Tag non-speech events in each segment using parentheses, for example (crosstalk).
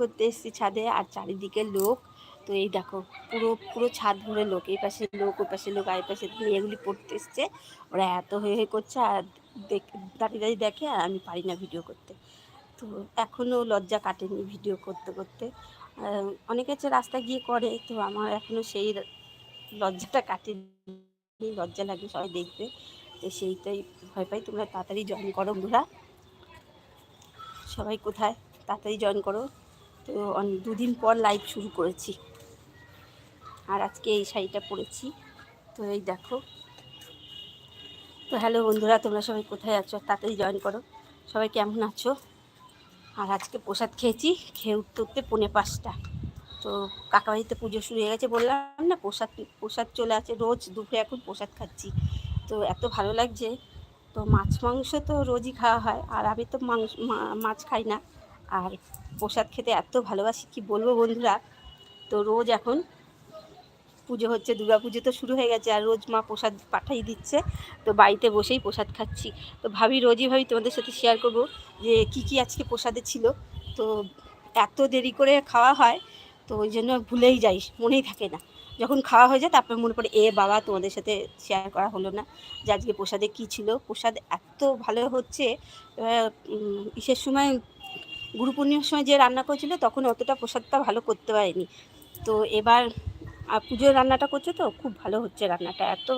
করতে এসেছি ছাদে, আর চারিদিকে লোক। তো এই দেখো, পুরো পুরো ছাদ ভরে লোক। এই পাশে লোক, ওই পাশে লোক, আর পাশে মেয়েগুলি পড়তে এসছে। ওরা এত হয়ে হয়ে করছে, আর দেখ, দাঁড়িয়ে দাঁড়িয়ে দেখে, আর আমি পারি না ভিডিও করতে। তো এখনও লজ্জা কাটেনি ভিডিও করতে করতে। অনেকে হচ্ছে রাস্তা গিয়ে করে, তো আমার এখনও সেই লজ্জাটা কাটেনি, লজ্জা লাগে সবাই দেখবে। তো সেইটাই ভয় পাই, তোমরা তাড়াতাড়ি জয়েন করো বন্ধুরা। সবাই কোথায়? তাড়াতাড়ি জয়েন করো। তো দুদিন পর লাইভ শুরু করেছি। আর আজকে এই শাড়িটা পরেছি। তো এই দেখো। তো হ্যালো বন্ধুরা, তোমরা সবাই কোথায় আছো? তাড়াতাড়ি জয়েন করো। সবাই কেমন আছো? আর আজকে প্রসাদ খেয়েছি, খেয়ে উঠতে উঠতে পৌনে পাঁচটা। তো কাকাবাড়িতে পুজো শুরু হয়ে গেছে বললাম না, প্রসাদ প্রসাদ চলে আছে রোজ, দুপুরে এখন প্রসাদ খাচ্ছি। তো এত ভালো লাগছে। তো মাছ মাংস তো রোজই খাওয়া হয়, আর আমি তো মাংস মাছ খাই না। আর প্রসাদ খেতে এত ভালোবাসি, কি বলব বন্ধুরা? তো রোজ এখন পুজো হচ্ছে, দুর্গা পুজো তো শুরু হয়ে গেছে, আর রোজ মা প্রসাদ পাঠাই দিচ্ছে। তো বাড়িতে বসেই প্রসাদ খাচ্ছি। তো ভাবি, রোজই ভাবি তোমাদের সাথে শেয়ার করব যে কি কি আজকে প্রসাদে ছিল। তো এত দেরি করে খাওয়া হয়, তো ওই জন্য ভুলেই যাই, মনেই থাকে না। যখন খাওয়া হয়ে যায়, তারপরে মনে পড়ে, এ বাবা, তোমাদের সাথে শেয়ার করা হলো না যে আজকে প্রসাদে কী ছিল? প্রসাদ এত ভালো হচ্ছে ইসের সময় গুরু পূর্ণিমার সময় যে রান্না করেছিল তখন অতটা প্রসাদটা ভালো করতে পারেনি। তো এবার, আর পুজোর রান্নাটা করছে তো? খুব ভালো হচ্ছে রান্নাটা, এত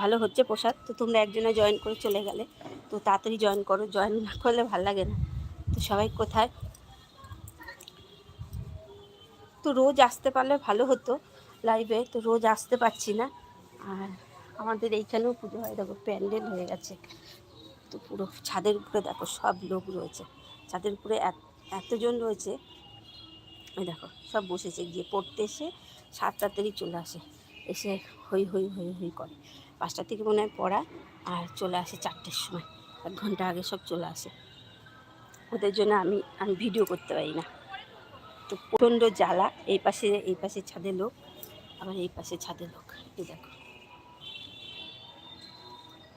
ভালো হচ্ছে প্রসাদ। তো তোমরা একজনে জয়েন করে চলে গেলে। তো তাড়াতাড়ি জয়েন করো জয়েন না করলে ভালো লাগে না। তো সবাই কোথায়? তো রোজ আসতে পারলে ভালো হতো লাইভে তো রোজ আসতে পারছি না। আর আমাদের এইখানেও পুজো হয়, দেখো, প্যান্ডেল হয়ে গেছে। তো পুরো ছাদের উপরে দেখো, সব লোক রয়েছে। ছাদের উপরে এতজন রয়েছে। ওই দেখো, সব বসেছে, গিয়ে পড়তে এসে সাতটা তাড়াতাড়ি চলে আসে। এসে হই হই হই হই করে। পাঁচটা থেকে মনে হয় পড়া, আর চলে আসে চারটের সময়। এক ঘণ্টা আগে সব চলে আসে। ওদের জন্য আমি আমি ভিডিও করতে পারি না। তো প্রচণ্ড জ্বালা, এই পাশে এই পাশে ছাদের লোক, আবার এই পাশে ছাদের লোক। এই দেখো।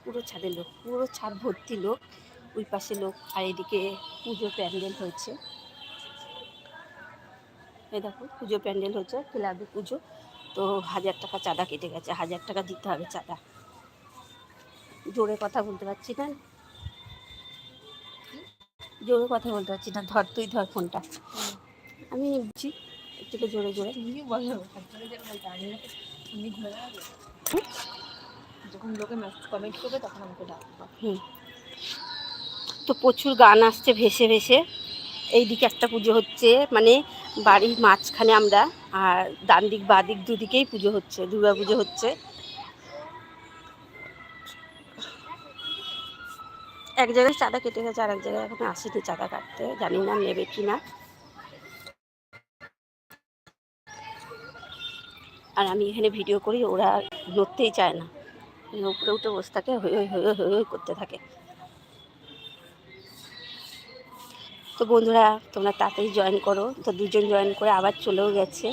পুরো ছাদের লোক, পুরো ছাদ ভর্তি লোক। ওই পাশে লোক আর এদিকে পুজো প্যান্ডেল হয়েছে। এই দেখো পুজো প্যান্ডেল হয়েছে ক্লাবে পুজো। তো হাজার টাকা চাঁদা কেটে গেছে হাজার টাকা দিতে হবে চাঁদা। জোরে কথা বলতে পারছি না? জোরে কথা বলতে পারছি না ধর তুই ধর ফোনটা। আমি বুঝছি একটু জোরে জোরে। যখন লোকে কমেন্ট করবে তখন আমাকে ডাকবো। হুম। তো প্রচুর গান আসছে ভেসে ভেসে। এই দিকে একটা পুজো হচ্ছে মানে বাড়ির মাঝখানে আমরা, আর ডান দিক বা দিক দুদিকেই পুজো হচ্ছে, দুর্গা পুজো হচ্ছে। এক জায়গায় চাঁদা কেটে গেছে আর এক জায়গায় এখন আসিনি চাঁদা কাটতে, জানি না নেবে কি না আর আমি এখানে ভিডিও করি, ওরা নড়তেই চায় না। উপরে উঠে বসে থাকে হয়ে হয়ে হয়ে করতে থাকে। তো বন্ধুরা, তোমরা তাড়াতাড়ি জয়েন করো। তো দুজন জয়েন করে আবার চলেও গেছে।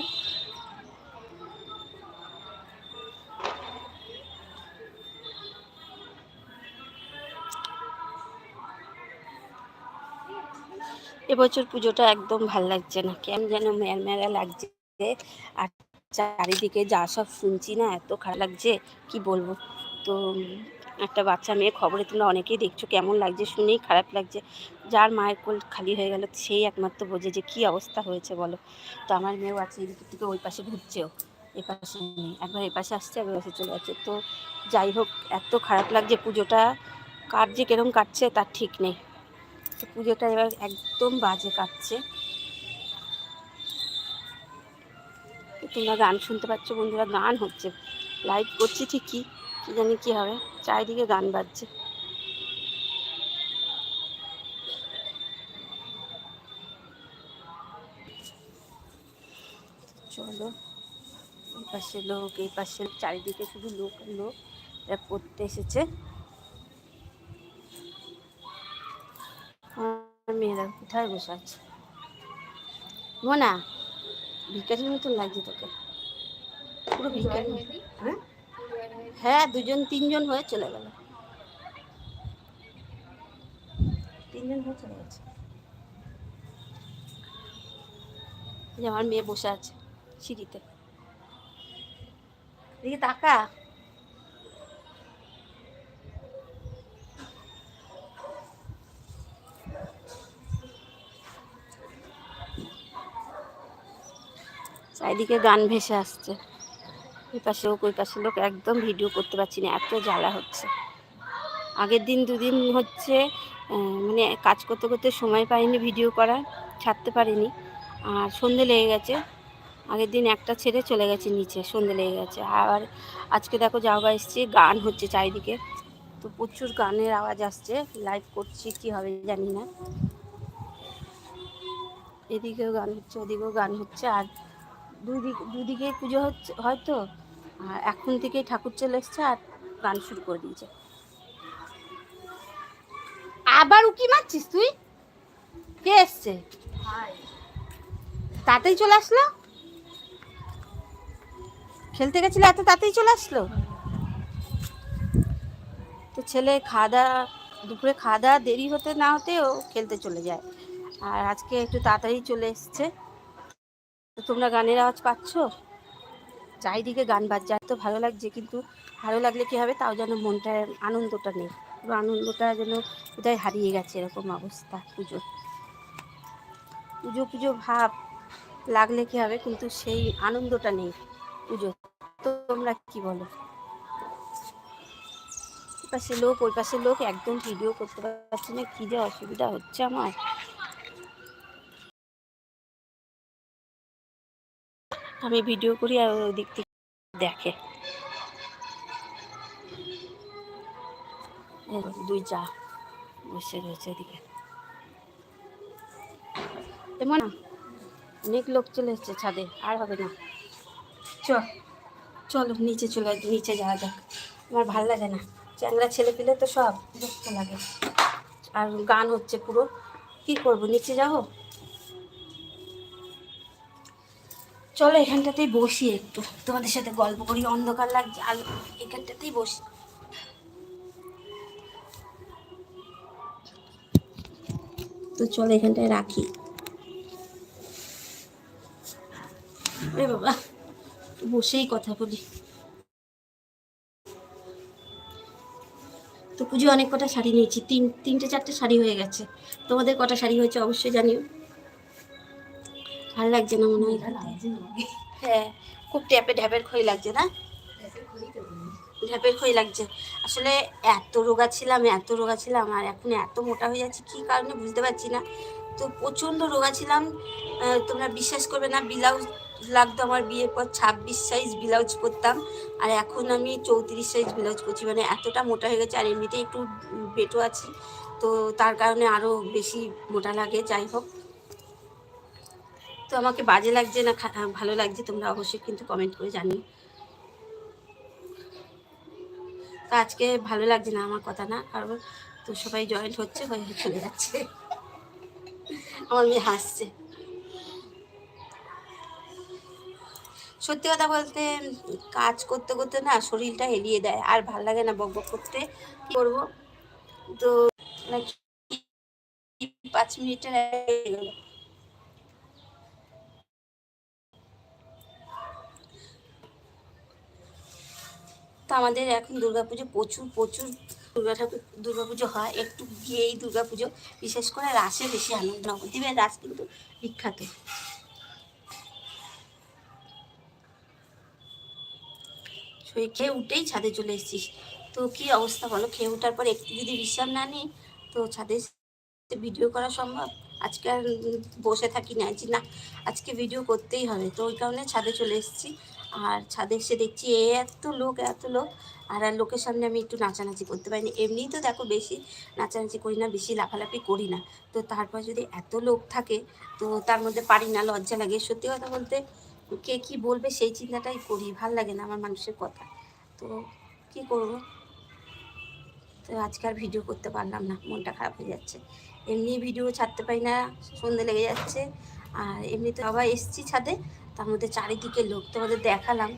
এবছর পুজোটা একদম ভালো লাগছে না। কেমন যেন ম্যারম্যারা লাগছে। আর চারিদিকে যা সব শুনছি না, এত খারাপ লাগছে, কি বলব? তো একটা বাচ্চা মেয়ে খবরে তোমরা অনেকেই দেখছ, কেমন লাগছে শুনেই খারাপ লাগছে। যার মায়ের কোল খালি হয়ে গেল, সেই একমাত্র বোঝে যে কী অবস্থা হয়েছে, বলো। তো আমার মেয়েও আছে এদিক থেকে ওই পাশে ঘুরছেও, এ পাশে নেই। একবার এ পাশে আসছে, একবার পাশে চলে যাচ্ছে। তো যাই হোক, এত খারাপ লাগছে পুজোটা, কার যে কেরম কাটছে তার ঠিক নেই। তো পুজোটা এবার একদম বাজে কাটছে। তোমরা গান শুনতে পাচ্ছ বন্ধুরা, গান হচ্ছে। লাইভ করছি ঠিকই। কি জানি কী হবে। চারিদিকে গান বাজছে। চলো এই পাশে লোক এই পাশে চারিদিকে শুধু লোক লোক এরা পড়তে এসেছে। মেয়েরা কোথায় বসে আছে? মোনা ভিকারির মতন লাগছে তোকে। পুরো ভিকারি হ্যাঁ? হ্যাঁ দুজন, তিনজন হয়ে চলে গেল। তিনজন হয়ে চলে গেছে। আমার মেয়ে বসে আছে সিঁড়িতে। এদিকে তাকা। চারিদিকে গান ভেসে আসছে। ওই পাশে লোক, ওই পাশে লোক একদম ভিডিও করতে পারছি না, এত জ্বালা হচ্ছে। আগের দিন দুদিন হচ্ছে মানে কাজ করতে করতে সময় পাইনি ভিডিও করা ছাড়তে পারিনি। আর সন্ধে লেগে গেছে, আগের দিন একটা ছেড়ে চলে গেছে নিচে, সন্ধে লেগে গেছে। আর আজকে দেখো যাওয়া এসছি, গান হচ্ছে চারিদিকে। তো প্রচুর গানের আওয়াজ আসছে লাইভ করছি, কি হবে জানি না। এদিকেও গান হচ্ছে, ওদিকেও গান হচ্ছে, আর দুই দিক দুদিকে পুজো হচ্ছে, হয়তো? এখন থেকেই ঠাকুর চলে এসছে আর গান শুরু করে দিয়েছে। আবার উকি মারছিস তুই? কে এসছে? তাতেই চলে আসলো? খেলতে গেছিলে এত তাতেই চলে আসলো? তো ছেলে খাওয়া দাওয়া দুপুরে খাওয়া দাওয়া দেরি হতে না হতে ও খেলতে চলে যায়। আর আজকে একটু তাড়াতাড়ি চলে এসছে। তো তোমরা গানের আওয়াজ পাচ্ছ? চারিদিকে গান বাজছে এত ভালো লাগছে, কিন্তু ভালো লাগলে কি হবে? তাও যেন মনটা আনন্দটা নেই। পুরো আনন্দটা যেন কোথায় হারিয়ে গেছে এরকম অবস্থা পুজো পুজো পুজো ভাব লাগলে কি হবে? কিন্তু সেই আনন্দটা নেই পুজো তোমরা কি বলো? পাশে লোক, ওই পাশে লোক একদম ভিডিও করতে পারছি না। কি যে অসুবিধা হচ্ছে আমার। আমি ভিডিও করি আর ওই দিক থেকে দেখে। দুই যা বসে রয়েছে এদিকে। এমন অনেক লোক চলে এসছে ছাদে, আর হবে না। চ, চলো, নিচে চলে নিচে যাওয়া যাক। আমার ভালো লাগে না। চ্যাংরা ছেলে পেলে তো সব বিরক্ত লাগে। আর গান হচ্ছে পুরো। কি করব, নিচে যাব? চলো এখানটাতেই বসি একটু। তোমাদের সাথে গল্প করি, অন্ধকার লাগছে আলো এখানটাতেই বসি। তো চলো এখানটায় রাখি। এ বাবা, বসেই কথা বলি। তো পুজো অনেক কটা শাড়ি নিয়েছি, তিন, তিনটে, চারটে শাড়ি হয়ে গেছে। তোমাদের কটা শাড়ি হয়েছে অবশ্যই জানিও। ভালো লাগছে না মনে হয় হ্যাঁ খুব ট্যাপে ঢ্যাপের খই লাগছে না? ঢ্যাপের খই লাগছে। আসলে এত রোগা ছিলাম, এত রোগা ছিলাম, আর এখন এত মোটা হয়ে যাচ্ছে, কী কারণে বুঝতে পারছি না। তো প্রচণ্ড রোগা ছিলাম তোমরা বিশ্বাস করবে না, ব্লাউজ লাগতো আমার বিয়ের পর, ছাব্বিশ সাইজ ব্লাউজ করতাম আর এখন আমি চৌত্রিশ সাইজ ব্লাউজ করছি মানে এতটা মোটা হয়ে গেছে, আর এমনিতেই একটু বেটো আছি, তো তার কারণে আরও বেশি মোটা লাগে, যাই হোক। তো আমাকে বাজে লাগছে না ভালো লাগছে, তোমরা অবশ্যই কিন্তু কমেন্ট করে জানিও। তো আজকে ভালো লাগছে না আমার কথা না, কারণ তো সবাই জয়েন্ট হচ্ছে, হয়ে চলে যাচ্ছে। আমার মেয়ে হাসছে। সত্যি কথা বলতে, কাজ করতে করতে না শরীরটা হেলিয়ে দেয়, আর ভালো লাগে না বক বক করতে। কি করব? তো পাঁচ মিনিটের হয়ে গেল তো আমাদের এখন দুর্গাপুজো প্রচুর প্রচুর দুর্গা ঠাকুর দুর্গাপুজো হয়। একটু গিয়েই দুর্গাপুজো, বিশেষ করে রাসে বেশি আনন্দ নবদ্বীপের রাস কিন্তু বিখ্যাত। সেই খেয়ে উঠেই ছাদে চলে এসেছিস তো কি অবস্থা বলো? খেয়ে ওঠার পর একটু যদি বিশ্রাম না নিই, তো ছাদে ভিডিও করা সম্ভব? আজকে আর বসে থাকি না। যে না, আজকে ভিডিও করতেই হবে। তো ওই কারণে ছাদে চলে এসেছি। আর ছাদে এসে দেখছি এত লোক এত লোক। আর আর লোকের সামনে আমি একটু নাচানাচি করতে পারিনি। এমনিই তো দেখো বেশি নাচানাচি করি না, বেশি লাফালাফি করি না। তো তারপর যদি এত লোক থাকে, তো তার মধ্যে পারি না, লজ্জা লাগে। সত্যি কথা বলতে কে কি বলবে সেই চিন্তাটাই করি, ভালো লাগে না আমার মানুষের কথা। তো কি করব? তো আজকে আর ভিডিও করতে পারলাম না, মনটা খারাপ হয়ে যাচ্ছে। এমনি ভিডিও ছাড়তে পারি না সন্ধে লেগে যাচ্ছে। আর এমনিতে আবার এসছি ছাদে তার মধ্যে চারিদিকে লোক তোমাদের দেখালাম।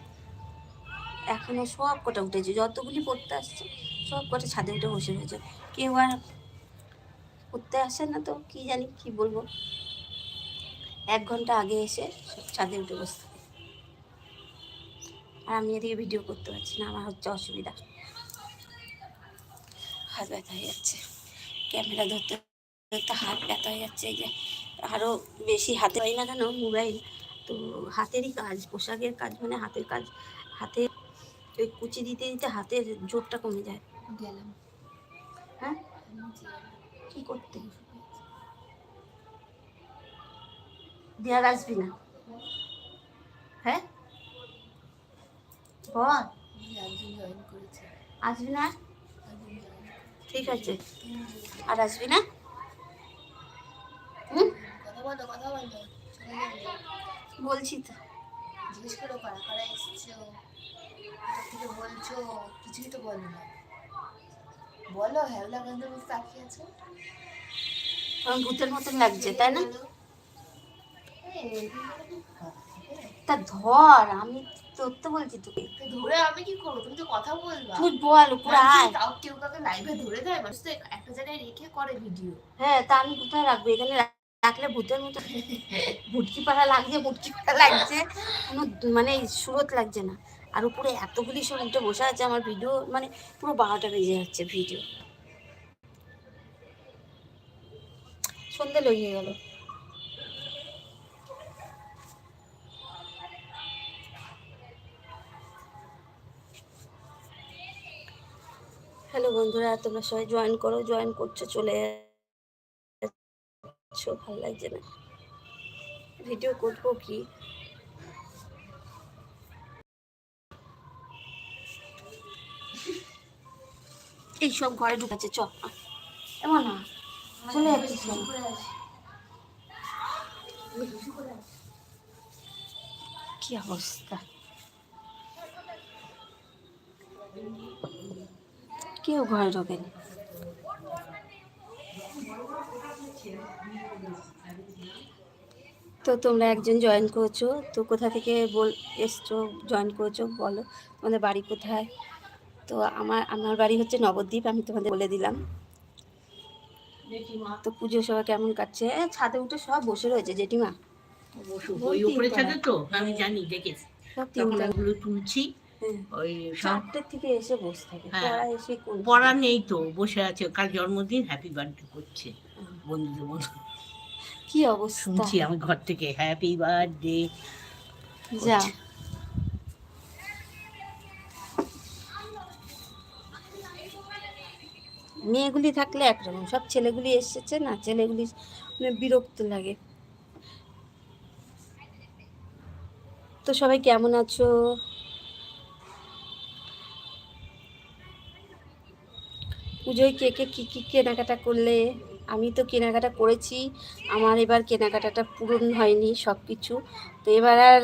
এখনও সব কটা উঠেছে, যতগুলি পড়তে আসছে, সব কটা ছাদে উঠে বসে রয়েছে। কেউ আর পড়তে আসে না তো, কি জানি, কি বলব? এক ঘণ্টা আগে এসে ছাদে উঠে বসতে আর আমি এদিকে ভিডিও করতে পারছি না, আমার হচ্ছে অসুবিধা। হাত ব্যথা হয়ে যাচ্ছে। ক্যামেরা ধরতে ধরতে হাত ব্যথা হয়ে যাচ্ছে, এই যে আরও বেশি হাতে হয় না কেন, মোবাইল। তো হাতেরই কাজ পোশাকের কাজ মানে হাতের কাজ হাতে ওই কুচি দিতে দিতে হাতের জোরটা কমে যায়। গেলাম। হ্যাঁ? কি করতে? দেয়ার আসবি না? হ্যাঁ? বল। আসবি না? ঠিক আছে। আর আসবি না? হুম? কথা বলো কথা বলো বলছি তো। জিজ্ঞেস করো কারা কারা এসছো থেকে বলছো? কিছুই তো বলো না। বলো হ্যাবলা গন্ধের মধ্যে তাকিয়ে আছো? আমার ভূতের মতন লাগছে তাই না? তা ধর আমি তোর তো বলছি তোকে ধরে আমি কি করব? তুমি তো কথা বলবা। তুই বল আয়। তাও কেউ কাউকে লাইভে ধরে দেয় মানুষ তো একটা জায়গায় রেখে করে ভিডিও হ্যাঁ তা আমি কোথায় রাখব? এখানে রাখলে ভূতের মতো ভুটকি পাড়া লাগছে মুটকি পাড়া লাগছে। কোনো মানে সুরত লাগছে না। আর উপরে এতগুলি উঠে বসে আছে, আমার ভিডিও মানে পুরো বারোটা বেজে যাচ্ছে ভিডিও। সন্ধে লেগে গেল। হ্যালো বন্ধুরা, তোমরা সবাই জয়েন করো জয়েন করছ, চলে যাচ্ছ ভালো লাগছে না। ভিডিও করব কি? এই সব ঘরে ঢুকাচ্ছে চ এমন না কি অবস্থা? কেউ ঘরে ঢোকেনি। তো তোমরা একজন জয়েন করেছ তো কোথা থেকে বল এসছো জয়েন করেছ বলো তোমাদের বাড়ি কোথায়? তো আমার আমার বাড়ি হচ্ছে নবদ্বীপ আমি তোমাদের বলে দিলাম। তো পুজো সবাই কেমন কাটছে? ছাদে উঠে সব বসে রয়েছে জেঠিমা। উপরে ছাদে তো আমি জানি দেখেছি। সব তখন তুলছি হ্যাঁ। ওই চারটের থেকে এসে বসে থাকে হ্যাঁ। পড়া এসে পড়া নেই তো বসে আছে কাল জন্মদিন হ্যাপি বার্থডে করছে। বন্ধু কি অবস্থা? শুনছি আমি ঘর থেকে হ্যাপি বার্থডে যা। মেয়েগুলি থাকলে একরকম। সব ছেলেগুলি এসেছে না? ছেলেগুলি মানে বিরক্ত লাগে। তো সবাই কেমন আছো? পুজোয় কে কে কী কী কেনাকাটা করলে? আমি তো কেনাকাটা করেছি আমার এবার কেনাকাটাটা পূরণ হয়নি সব কিছু তো এবার আর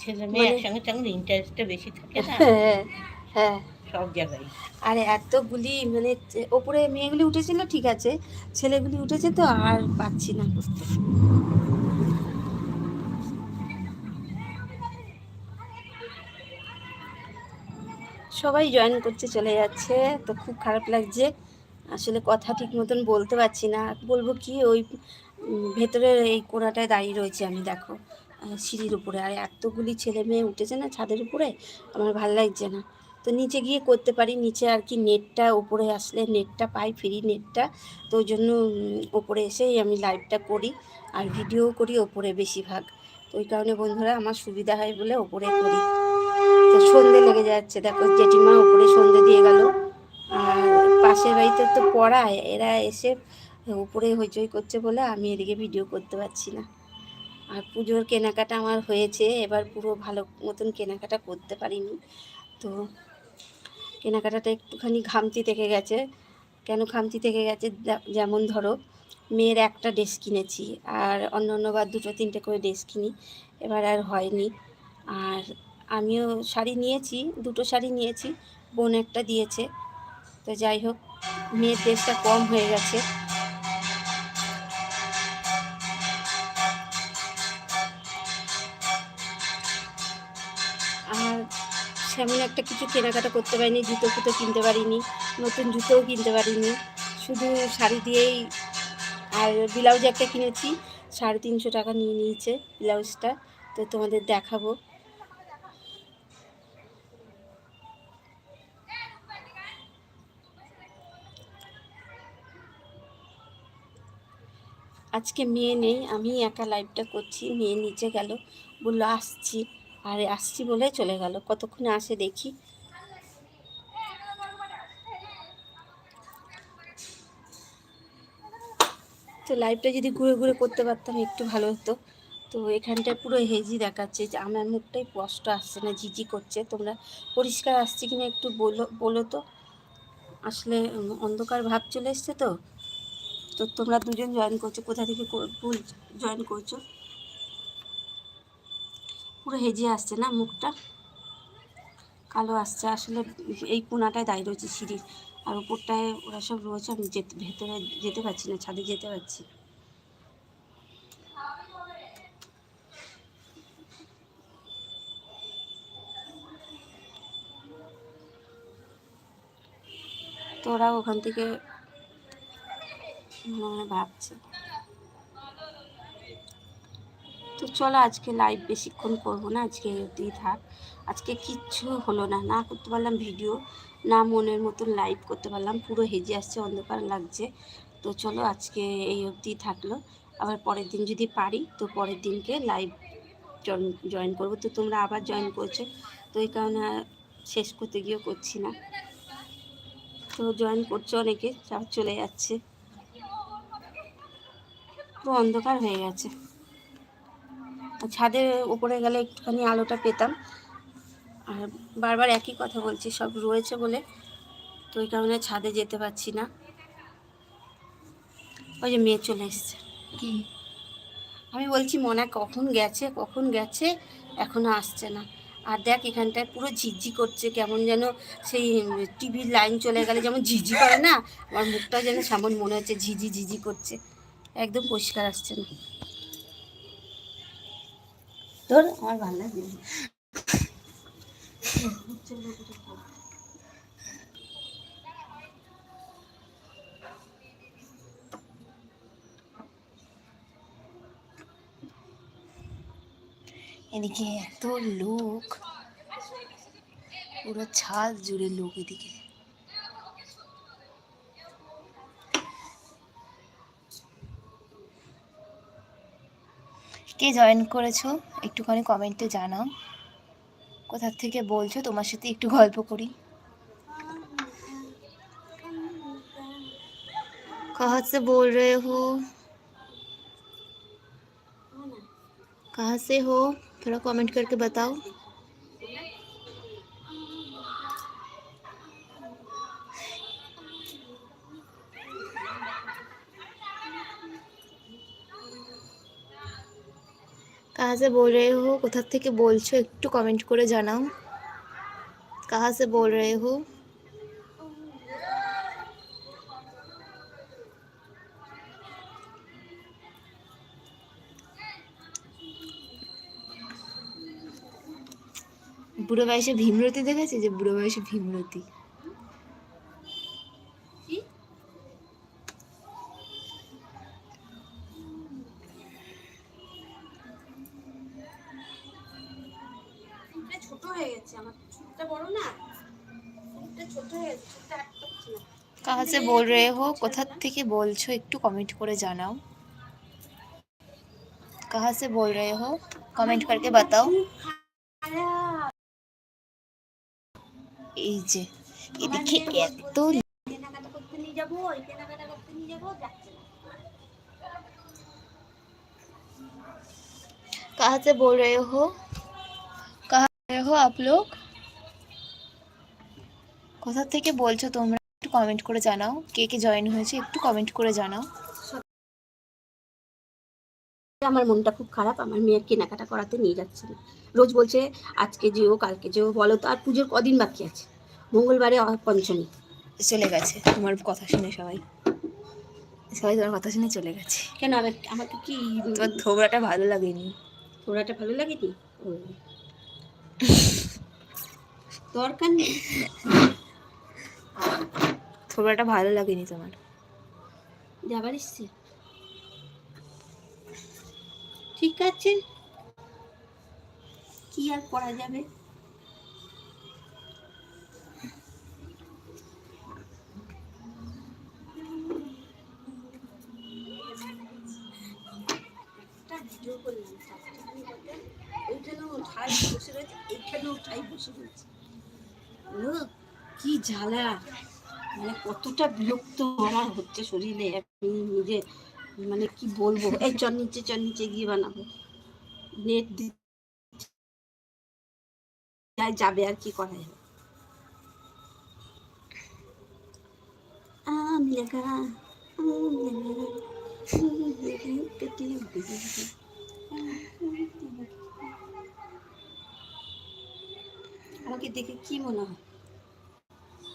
ছেলে মেয়ে মানে- একসঙ্গে সঙ্গে ইন্টারেস্টটা বেশি থাকে না? হ্যাঁ হ্যাঁ। সব জায়গায়। আর এতগুলি মানে ওপরে মেয়েগুলি উঠেছিল ঠিক আছে ছেলেগুলি উঠেছে তো আর পাচ্ছি না। করতে সবাই জয়েন করতে চলে যাচ্ছে তো খুব খারাপ লাগছে। আসলে কথা ঠিক মতন বলতে পারছি না। বলব কি, ওই ভেতরের এই কোণাটায় দাঁড়িয়ে রয়েছে আমি, দেখো। সিঁড়ির উপরে। আর এতগুলি ছেলে মেয়ে উঠেছে না ছাদের উপরে, আমার ভালো লাগছে না। তো নিচে গিয়ে করতে পারি, নিচে আর কি নেটটা উপরে আসলে নেটটা পাই, ফ্রি নেটটা। তো ওই জন্য ওপরে এসেই আমি লাইভটা করি আর ভিডিও করি ওপরে বেশিরভাগ। তো ওই কারণে বন্ধুরা আমার সুবিধা হয় বলে ওপরে করি। তো সন্ধে লেগে যাচ্ছে, দেখো জেঠিমা ওপরে সন্ধে দিয়ে গেল। পাশের বাড়িতে তো পড়ায়, এরা এসে উপরে হইচই করছে বলে আমি এদিকে ভিডিও করতে পারছি না। আর পুজোর কেনাকাটা আমার হয়েছে, এবার পুরো ভালো মতন কেনাকাটা করতে পারিনি। তো কেনাকাটাটা একটুখানি ঘামতি থেকে গেছে। কেন খামতি থেকে গেছে? যেমন ধরো, মেয়ের একটা ড্রেস কিনেছি, আর অন্য অন্যবার দুটো তিনটে করে ড্রেস কিনি, এবার আর হয়নি। আর আমিও শাড়ি নিয়েছি, দুটো শাড়ি নিয়েছি, বোন একটা দিয়েছে। তো যাই হোক, মেয়ের ড্রেসটা কম হয়ে গেছে। আর সেমন একটা কিছু কেনাকাটা করতে পারিনি, জুতো ফুতো কিনতে পারিনি, নতুন জুতোও কিনতে পারিনি। শুধু শাড়ি দিয়েই, আর ব্লাউজ একটা কিনেছি, সাড়ে তিনশো টাকা নিয়ে নিয়েছে ব্লাউজটা। তো তোমাদের দেখাবো। আজকে মেয়ে নেই আমি একা লাইভটা করছি। মেয়ে নিচে গেল, বলল, আসছি। আর, আসছি বলে চলে গেল। কতক্ষণে আসে দেখি। তো লাইভটা যদি ঘুরে ঘুরে করতে পারতাম, একটু ভালো হতো। তো এখানটায় পুরো হেজি দেখাচ্ছে যে আমার মুখটাই স্পষ্ট আসছে না, ঝিঝি করছে। তোমরা পরিষ্কার আসছে কিনা একটু বলো বলো তো। আসলে অন্ধকার ভাব চলে এসছে তো। তো তোমরা দুজন জয়েন করছ, কোথা থেকে ভুল জয়েন করছ পুরো হেজে আসছে না মুখটা কালো আসছে, আসলে এই কোনাটায় দাঁড়িয়ে রয়েছে সিঁড়ির আর উপরটায় ওরা সব রয়েছে, আমি যেতে, ভেতরে যেতে পারছি না, ছাদে যেতে পারছি। তো ওরা ওখান থেকে মনে ভাবছে। তো চলো আজকে লাইভ বেশিক্ষণ করব না, আজকে অবধিই থাক। আজকে কিচ্ছু হলো না না করতে পারলাম ভিডিও না মনের মতন লাইভ করতে পারলাম। পুরো হেজে আসছে, অন্ধকার লাগছে। তো চলো আজকে এই অবধি থাকল। আবার পরের দিন যদি পারি, তো পরের দিনকে লাইভ জয়েন করব। তো তোমরা আবার জয়েন করছ, তো এই কারণে শেষ করতে গিয়েও করছি না। তো জয়েন করছ অনেকে চলে যাচ্ছে। পুরো অন্ধকার হয়ে গেছে। ছাদের উপরে গেলে একটুখানি আলোটা পেতাম। আর বারবার একই কথা বলছি সব রয়েছে বলে। তো ওই কারণে ছাদে যেতে পারছি না। ওই যে মেয়ে চলে এসছে। কি? আমি বলছি মনে কখন গেছে? কখন গেছে? এখনও আসছে না। আর দেখ এখানটায় পুরো ঝিঝি করছে। কেমন যেন সেই টিভির লাইন চলে গেলে যেমন ঝিঝি করে না আমার মুখটা যেন সামন মনে হচ্ছে ঝিঝি ঝিঝি করছে। একদম পরিষ্কার আসছে না। তোর আমার ভালো লাগে এদিকে এত লোক পুরো ছাদ জুড়ে লোক এদিকে। কে জয়েন করেছো একটুখানি কমেন্টে জানাও কোথা থেকে বলছো তোমার সাথে একটু গল্প করি कहाँ से बोल रहे हो कहाँ से हो थोड़ा कमेंट करके बताओ কাহাসে বল রে হো কোথার থেকে বলছো একটু কমেন্ট করে জানাও। কাহাসে বল রে হো বুড়ো বয়সে ভীমরতি দেখেছি যে বুড়ো বয়সে ভীমরতি। से बोल रहे हो কোথা থেকে বলছো একটু কমেন্ট করে জানাও कहाँ से बोल रहे हो কমেন্ট करके बताओ খারাপ এই যে এদিকে এত কেনাকাটা করতে নিয়ে যাবো ওই কেনাকাটা করতে নিয়ে যাবো যাচ্ছে না कहाँ से बोल रहे हो कहाँ रहे हो आप लोग কোথা থেকে বলছো তোমরা একটু কমেন্ট করে জানাও। কে কে জয়েন হয়েছে একটু কমেন্ট করে জানাও। আমার মনটা খুব খারাপ আমার মেয়ের কেনাকাটা করাতে নিয়ে যাচ্ছে না। রোজ বলছে আজকে যেও কালকে যেও বলো তো আর পুজোর কদিন বাকি আছে? মঙ্গলবারে পঞ্চমী। চলে গেছে। তোমার কথা শুনে সবাই। সবাই তোমার কথা শুনে চলে গেছে। কেন আমার আমাকে কি তোমার থোবড়াটা ভালো লাগেনি? ঘোড়াটা ভালো লাগেনি? (laughs) দরকার নেই। (laughs) থোবড়াটা ভালো লাগেনি তোমার। দিয়ে আবার এসছে? ঠিক আছে। কি আর করা যাবে? একটা কি জ্বালা। মানে কতটা বিরক্ত আমার হচ্ছে শরীরে, আমি নিজে মানে কি বলব? এই চর নিচে চর নিচে গিয়ে বানাবো। নেট যাবে আর কি করা যাবে আমাকে দেখে কি মনে হয়?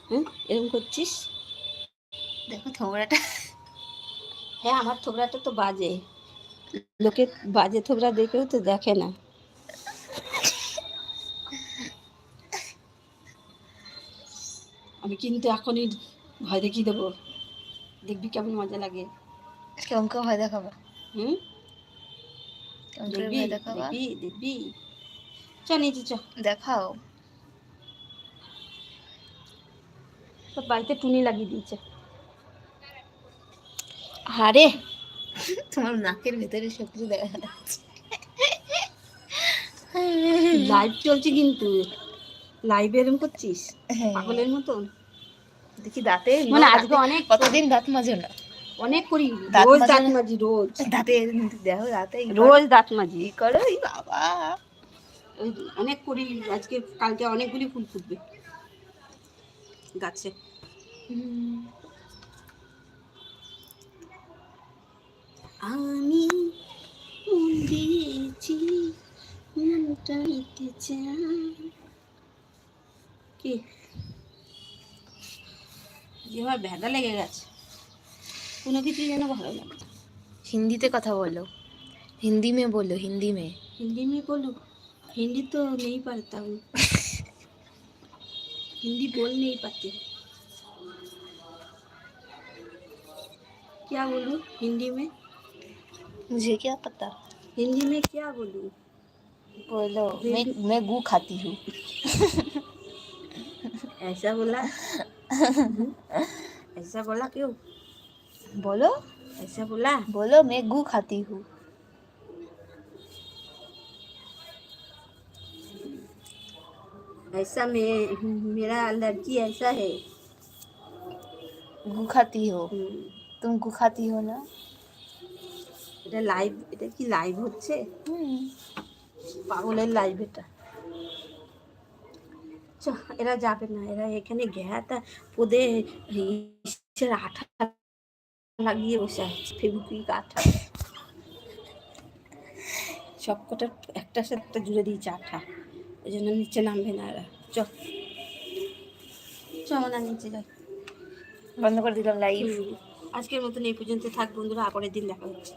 হুম এরকম করছিস? দেখো থোবড়াটা হ্যাঁ আমার থোবড়াটা তো বাজে। লোকে বাজে থোবড়া দেখেও তো দেখে না। আমি কিন্তু এখনই ভয় দেখিয়ে দেবো। দেখবি কেমন মজা লাগে। কেমন করে ভয় দেখাবো? হুম? দেখাবো? দেখবি? দেখবি? চ নিচে চ। দেখাও। তোর বাড়িতে টুনি লাগিয়ে দিয়েছে। আরে। তোমার নাকের ভিতরে সব কিছু দেখা যাচ্ছে। লাইভ চলছে কিন্তু। লাইভে এরকম করছিস? হ্যাঁ। পাগলের মতন। দেখি দাঁতে মানে আজকে অনেক কতদিন দাঁত মাজো না? অনেক করি। দাঁত রোজ দাঁত? মাজি রোজ। দাঁতে দেখো দাঁতে রোজ দাঁত মাজি। করো বাবা। অনেক করি। আজকে কালকে অনেকগুলি ফুল ফুটবে। গাছে। আমি মন দিয়েছি মনটা নিতে চাই কি যে আমার ভেদা লেগে গেছে কোনো কিছু যেন ভালো লাগে না। হিন্দিতে কথা বলো হিন্দি মে বলো হিন্দি মে हिंदी में बोलो हिंदी तो नहीं पढ़ता हूँ (laughs) हिंदी बोल नहीं पाते क्या बोलूँ? हिंदी में? मुझे क्या पता? हिंदी में क्या बोलूँ? बोलो मैं मैं गू खाती हूँ। ऐसा बोला? (laughs) ऐसा बोला क्यों? बोलो। ऐसा बोला? बोलो मैं गू खाती हूँ। ऐसा मैं मेरा लड़की ऐसा है। गू खाती हो। हम्म, तुम गू खाती हो ना এটা লাইভ এটা কি লাইভ হচ্ছে পাগলের লাইভ এটা চ এরা যাবে না এরা এখানে ঘেরাটা পদে ইসের আঠা লাগিয়ে বসে আছে ফেবিকুইক আঠা সব কটা একটার সাথে একটা জুড়ে দিয়েছে আঠা ওই জন্য নিচে নামবে না এরা চ চ না নিচে যাই বন্ধ করে দিলাম লাইভ হুম। আজকের মতন এই পর্যন্ত থাক বন্ধুরা পরের দিন দেখা হচ্ছে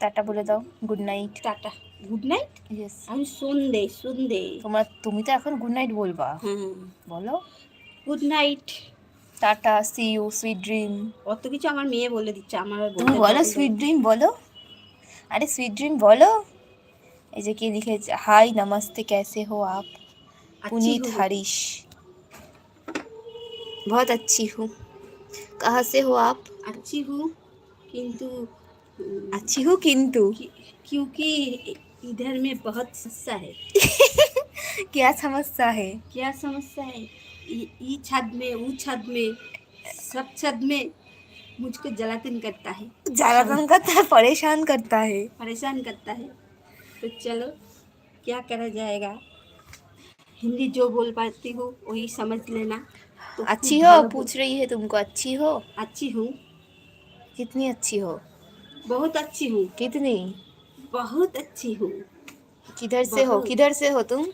টাটা বলে দাও good night tata good night yes আমি সন্ধে সন্ধে তোমার তুমি তো এখন গুড নাইট বলবা হ্যাঁ বলো good night tata see you sweet dream অত কিছু আমার মেয়ে বলে দিচ্ছে আমার আর তুমি বলতে বলো পছন্দ সুইট ড্রিম বলো আরে সুইট ড্রিম বলো এই যে কি লিখেছে হাই নমস্তে कैसे हो आप अच्छी पुनीत हूँ। हरीश बहुत अच्छी हूँ कहाँ से हो आप? अच्छी हूँ किंतु अच्छी हूँ किंतु? कि- क्योंकि इधर में बहुत समस्या है। (laughs) क्या समस्या है? क्या समस्या है? ई छत में वो छत में सब छत में मुझको जलातन करता है। जलातन करता है परेशान करता है। परेशान करता है। तो चलो क्या करा जाएगा? हिंदी जो बोल पाती हूँ वही समझ लेना। तो खूब अच्छी हो भालो पूछ रही है तुमको अच्छी हो बोल- अच्छी हूँ कितनी अच्छी हो बहुत अच्छी हूँ कितनी बहुत अच्छी हूँ किधर से हो बहुत। किधर से हो तुम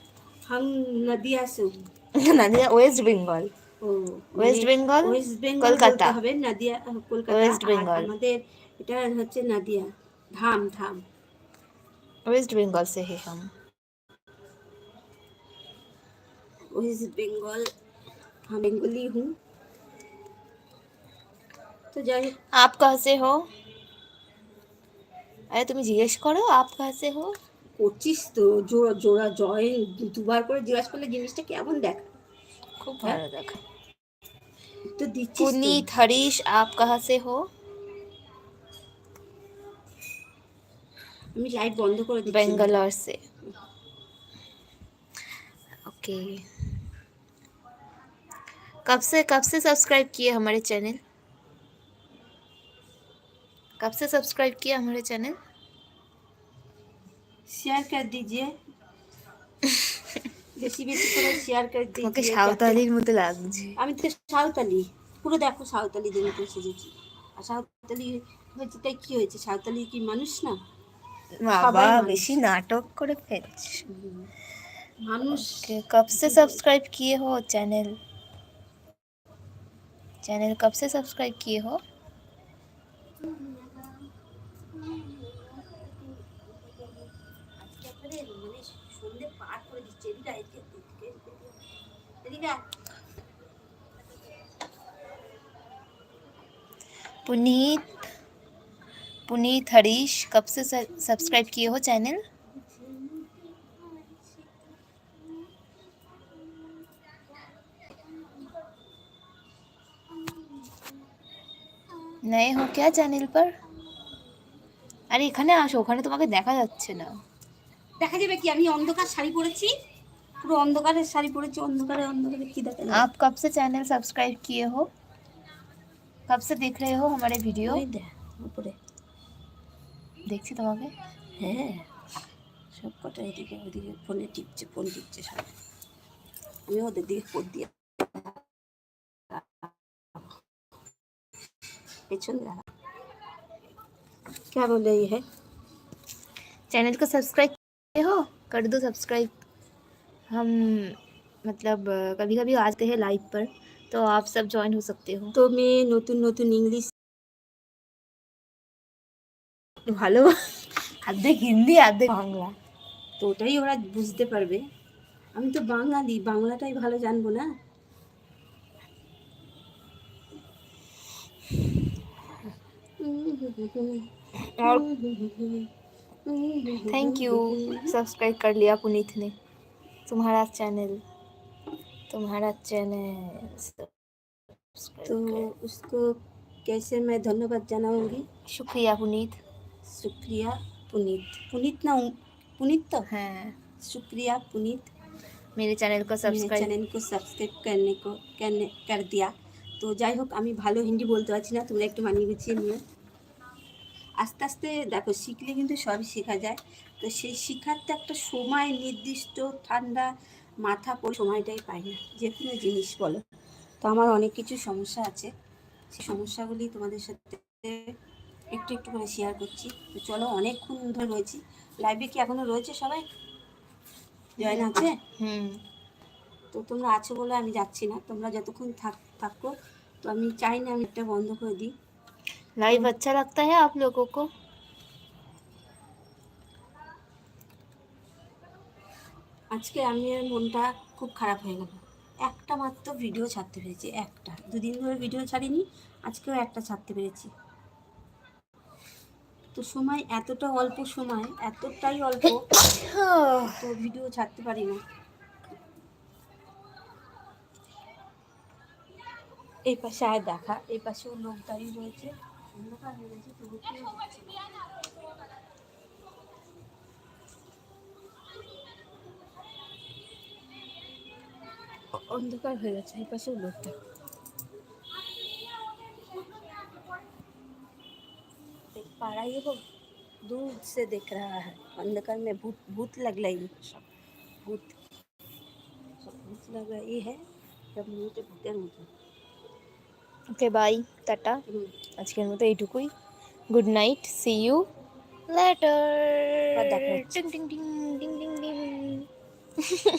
हम नदिया से हूँ (laughs) नदिया वेस्ट बंगाल ও, ওয়েস্ট মানে বেঙ্গল ওয়েস্ট বেঙ্গল কলকাতা। বলতে হবে নদিয়া আহ, কলকাতা ওয়েস্ট আর বেঙ্গল। আমাদের এটা হচ্ছে নদিয়া ধাম ধাম वेस्ट बंगाल से है हम वेस्ट बंगाल हम बेंगोली हूँ तो जाए आप कहाँ से हो আরে তুমি জিজ্ঞেস করো আপ কাছে হো করছিস তো জোড়া জোড়া জয় দুবার করে জিজ্ঞাসা করলে জিনিসটা কেমন দেখা খুব হ্যাঁ? ভালো দেখা তো দিচ্ছিস তো। पुनीत हरीश आप कहाँ से हो আমি লাইট বন্ধ করে দিচ্ছি बेंगलोर से ओके कब से कब से सब्सक्राइब किए हमारे चैनल कब से सब्सक्राइब किया हमारे चैनल শেয়ার कर दीजिए বেশি বেশি করে শেয়ার করে তোমাকে দিয়েছি সাঁওতালির মতো লাগছে আমি তো সাঁওতালি পুরো দেখো সাঁওতালিদের মতো সেজেছি আর সাঁওতালি হয়েছে তাই কি হয়েছে সাঁওতালি কি মানুষ না বাবা মানুষ। বেশি নাটক করে ফেলছ মানুষ Okay, कब से सब्सक्राइब किए हो चैनल चैनल कब से सब्सक्राइब किए हो। पुनीत पुनीत हरीश, कब से सब्सक्राइब किए हो चैनल? नए हो क्या চ্যানেল पर আরে এখানে আসো ওখানে তোমাকে দেখা যাচ্ছে না দেখা যাবে কি আমি অন্ধকার শাড়ি পরেছি পুরো অন্ধকারের শাড়ি পরেছি অন্ধকারে অন্ধকারে কি দেখা যাবে आप कब से चैनल सब्सक्राइब किए हो कब से देख रहे हो हमारे वीडियो ওই দেখ উপরে দেখছি তোমাকে হ্যাঁ সব কটা এদিকে ওদিকে ফোনে টিপছে ফোন টিপছে সব আমি ওদের দিকে ফোন দিয়ে পেছন দেখা क्या बोल रही है चैनल को सब्सक्राइब किए हो कर दो सब्सक्राइब हम मतलब कभी कभी आते हैं लाइव पर तो आप सब ज्वाइन हो सकते हो তো মেয়ে নতুন নতুন ইংলিশ ভালো অর্ধেক হিন্দি অর্ধেক বাংলা তো ওটাই ওরা বুঝতে পারবে আমি তো বাঙালি বাংলাটাই ভালো জানবো না और थैंक यू सब्सक्राइब कर लिया पुनीत ने तुम्हारा चैनल तुम्हारा चैनल तो उसको कैसे मैं धन्यवाद जनाऊंगी शुक्रिया पुनीत शुक्रिया पुनीत पुनीत ना पुनीत तो हाँ शुक्रिया पुनीत मेरे चैनल को मेरे सब्सक्राइब চ্যানেল को সাবস্ক্রাইব करने को करने कर दिया তো যাই হোক আমি ভালো হিন্দি বলতে পারছি না তোমরা একটু মানিয়ে গুছিয়ে নিও আস্তে আস্তে দেখো শিখলে কিন্তু সবই শেখা যায়। তো সেই শিখার তো একটা সময় নির্দিষ্ট ঠান্ডা মাথা পড়ে সময়টাই পাই না যে কোনো জিনিস বলো। তো আমার অনেক কিছু সমস্যা আছে সেই সমস্যাগুলি তোমাদের সাথে একটু একটু করে শেয়ার করছি। তো চলো অনেকক্ষণ ধরে রয়েছি। লাইভে কি এখনও রয়েছে সবাই? জয়েন আছে? হুম। তো তোমরা আছো বলে আমি যাচ্ছি না তোমরা যতক্ষণ থাক থাকো। তো আমি চাই না আমি এটা বন্ধ করে দিই। लाइव अच्छा लगता है आप लोगों को আজকে আমি আর মনটা খুব খারাপ হয়ে গেল একটা মাত্র ভিডিও ছাড়তে পেরেছি একটা দুদিন ধরে ভিডিও ছাড়িনি আজকেও একটা ছাড়তে পেরেছি তো সময় এতটা অল্প সময় এতটাই অল্প তো ভিডিও ছাড়তে পারি না এই পাশে আর দেখা এই পাশেও লোক দাঁড়িয়ে রয়েছে অন্ধকার হয়ে গেছে তবু কেউ হচ্ছে না। অন্ধকার হয়ে গেছে এই পাশেও লোক দেখো देख पा रहा है वो दूर से देख रहा है अंधकार में भूत भूत लग रही सब भूत सब भूत लग रही है जब मुझे भूतेर মতো ওকে বাই টাটা আজকের মতো এইটুকুই। Good night see you later দেখা (laughs)